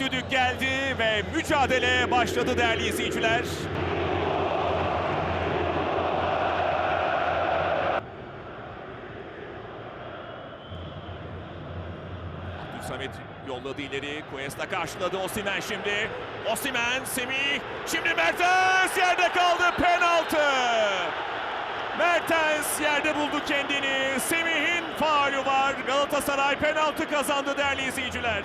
düdük geldi ve mücadele başladı değerli izleyiciler. Abdülsamet yolladı ileri. Cuesta karşıladı Osimen şimdi. Osimen, Semih. Şimdi Mertens yerde kaldı. Penaltı. Mertens yerde buldu kendini. Semih'in faulü var. Galatasaray penaltı kazandı değerli izleyiciler.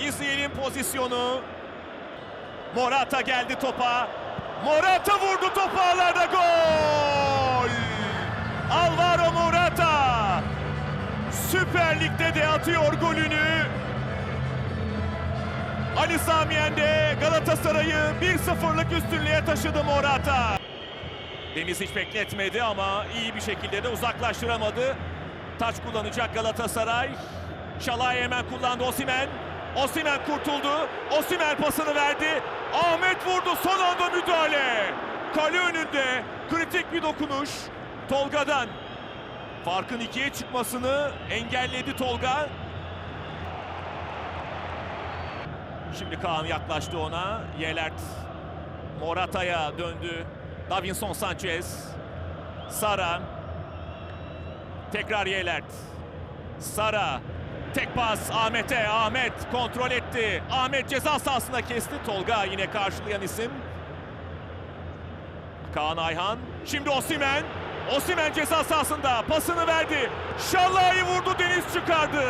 İzleyelim pozisyonu. Morata geldi topa. Morata vurdu topu ağlarda gol. Alvaro Morata. Süper Lig'de de atıyor golünü. Ali Samiyen de Galatasaray'ı 1-0'lık üstünlüğe taşıdı Morata. Deniz hiç bekletmedi ama iyi bir şekilde de uzaklaştıramadı. Taç kullanacak Galatasaray. Şalay hemen kullandı Osimen. Osimen kurtuldu. Osimen pasını verdi. Ahmet vurdu son anda müdahale. Kale önünde kritik bir dokunuş Tolga'dan. Farkın ikiye çıkmasını engelledi Tolga. Şimdi Kaan yaklaştı ona. Yelert Morata'ya döndü. Davinson Sanchez. Sara. Tekrar Yelert. Sara. Tek pas Ahmet'e. Ahmet kontrol etti. Ahmet ceza sahasına kesti. Tolga yine karşılayan isim. Kaan Ayhan. Şimdi Osimen. Osimen ceza sahasında pasını verdi. Şallah'ı vurdu Deniz çıkardı.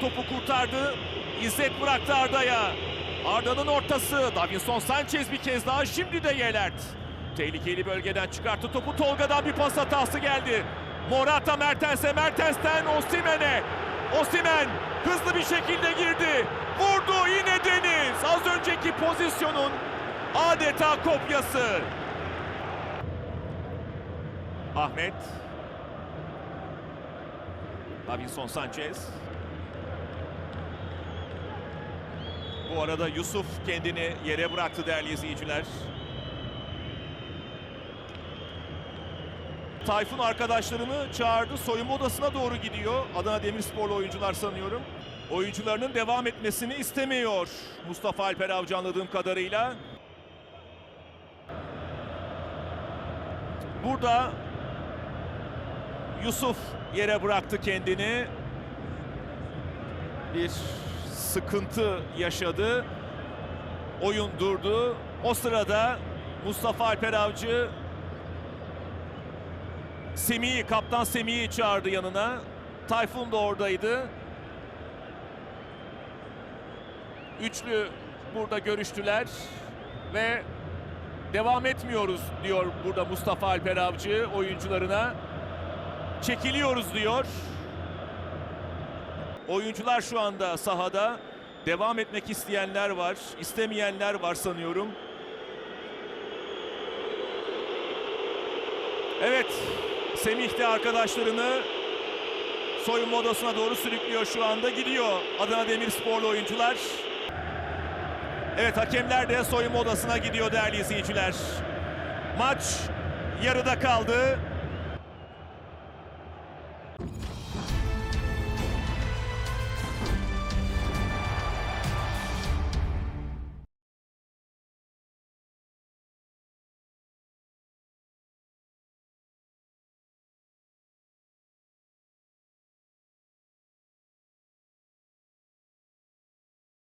Topu kurtardı. İzzet bıraktı Arda'ya. Arda'nın ortası. Davinson Sanchez bir kez daha. Şimdi de Yelert. Tehlikeli bölgeden çıkarttı topu. Tolga'dan bir pas hatası geldi. Morata Mertens'e, Mertens'ten Osimen'e. Osimen hızlı bir şekilde girdi. Vurdu yine Deniz. Az önceki pozisyonun adeta kopyası. Ahmet. Davinson Sanchez. Bu arada Yusuf kendini yere bıraktı değerli izleyiciler. Tayfun arkadaşlarını çağırdı. Soyunma odasına doğru gidiyor. Adana Demirsporlu oyuncular sanıyorum. Oyuncularının devam etmesini istemiyor. Mustafa Alper Avcı anladığım kadarıyla. Burada Yusuf yere bıraktı kendini. Bir sıkıntı yaşadı. Oyun durdu. O sırada Mustafa Alper Avcı Semih'i, kaptan Semih'i çağırdı yanına. Tayfun da oradaydı. Üçlü burada görüştüler ve devam etmiyoruz diyor burada Mustafa Alper Avcı oyuncularına. Çekiliyoruz diyor. Oyuncular şu anda sahada. Devam etmek isteyenler var, istemeyenler var sanıyorum. Evet, Semih de arkadaşlarını soyunma odasına doğru sürüklüyor şu anda. Gidiyor Adana Demirsporlu oyuncular. Evet, hakemler de soyunma odasına gidiyor değerli izleyiciler. Maç yarıda kaldı.